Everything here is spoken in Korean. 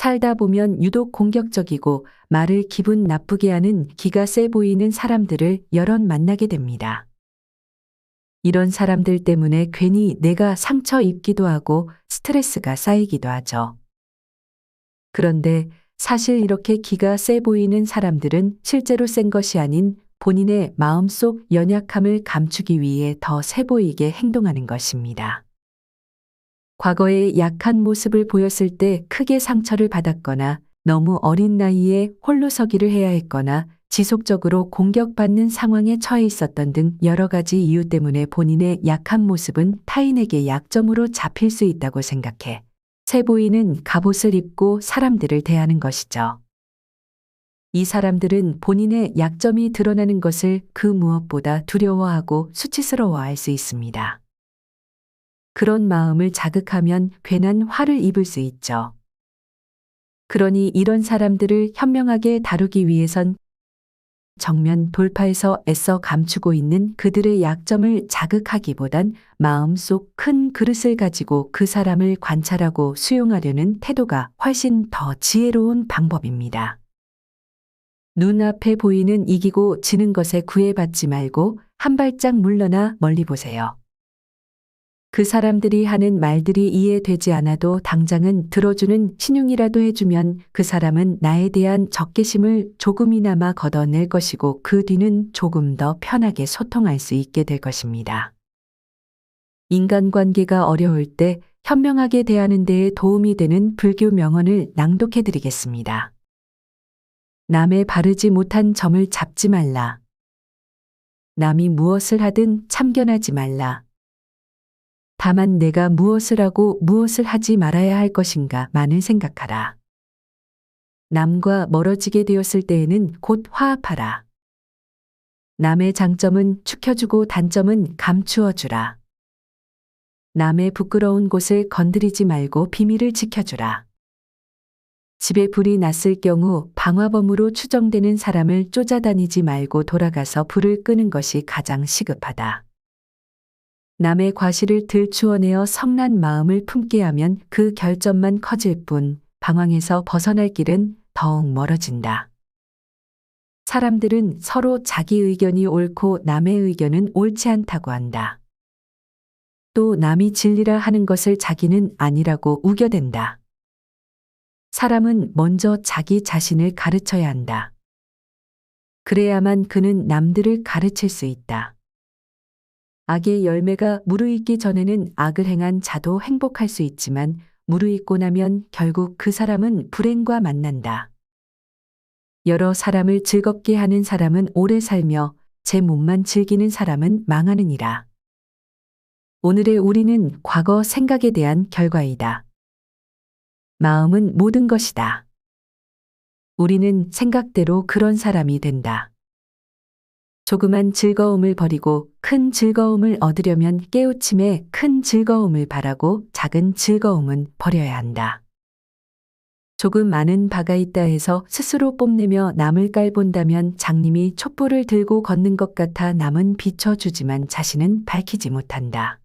살다 보면 유독 공격적이고 말을 기분 나쁘게 하는 기가 세 보이는 사람들을 여럿 만나게 됩니다. 이런 사람들 때문에 괜히 내가 상처 입기도 하고 스트레스가 쌓이기도 하죠. 그런데 사실 이렇게 기가 세 보이는 사람들은 실제로 센 것이 아닌 본인의 마음속 연약함을 감추기 위해 더 세 보이게 행동하는 것입니다. 과거에 약한 모습을 보였을 때 크게 상처를 받았거나 너무 어린 나이에 홀로 서기를 해야 했거나 지속적으로 공격받는 상황에 처해 있었던 등 여러 가지 이유 때문에 본인의 약한 모습은 타인에게 약점으로 잡힐 수 있다고 생각해 세 보이는 갑옷을 입고 사람들을 대하는 것이죠. 이 사람들은 본인의 약점이 드러나는 것을 그 무엇보다 두려워하고 수치스러워할 수 있습니다. 그런 마음을 자극하면 괜한 화를 입을 수 있죠. 그러니 이런 사람들을 현명하게 다루기 위해선 정면 돌파해서 애써 감추고 있는 그들의 약점을 자극하기보단 마음속 큰 그릇을 가지고 그 사람을 관찰하고 수용하려는 태도가 훨씬 더 지혜로운 방법입니다. 눈앞에 보이는 이기고 지는 것에 구애받지 말고 한 발짝 물러나 멀리 보세요. 그 사람들이 하는 말들이 이해되지 않아도 당장은 들어주는 신용이라도 해주면 그 사람은 나에 대한 적개심을 조금이나마 걷어낼 것이고 그 뒤는 조금 더 편하게 소통할 수 있게 될 것입니다. 인간관계가 어려울 때 현명하게 대하는 데에 도움이 되는 불교 명언을 낭독해 드리겠습니다. 남의 바르지 못한 점을 잡지 말라. 남이 무엇을 하든 참견하지 말라. 다만 내가 무엇을 하고 무엇을 하지 말아야 할 것인가 많은 생각하라. 남과 멀어지게 되었을 때에는 곧 화합하라. 남의 장점은 축혀주고 단점은 감추어 주라. 남의 부끄러운 곳을 건드리지 말고 비밀을 지켜주라. 집에 불이 났을 경우 방화범으로 추정되는 사람을 쫓아다니지 말고 돌아가서 불을 끄는 것이 가장 시급하다. 남의 과실을 들추어내어 성난 마음을 품게 하면 그 결점만 커질 뿐 방황에서 벗어날 길은 더욱 멀어진다. 사람들은 서로 자기 의견이 옳고 남의 의견은 옳지 않다고 한다. 또 남이 진리라 하는 것을 자기는 아니라고 우겨댄다. 사람은 먼저 자기 자신을 가르쳐야 한다. 그래야만 그는 남들을 가르칠 수 있다. 악의 열매가 무르익기 전에는 악을 행한 자도 행복할 수 있지만 무르익고 나면 결국 그 사람은 불행과 만난다. 여러 사람을 즐겁게 하는 사람은 오래 살며 제 몸만 즐기는 사람은 망하느니라. 오늘의 우리는 과거 생각에 대한 결과이다. 마음은 모든 것이다. 우리는 생각대로 그런 사람이 된다. 조그만 즐거움을 버리고 큰 즐거움을 얻으려면 깨우침에 큰 즐거움을 바라고 작은 즐거움은 버려야 한다. 조금 많은 바가 있다 해서 스스로 뽐내며 남을 깔본다면 장님이 촛불을 들고 걷는 것 같아 남은 비춰주지만 자신은 밝히지 못한다.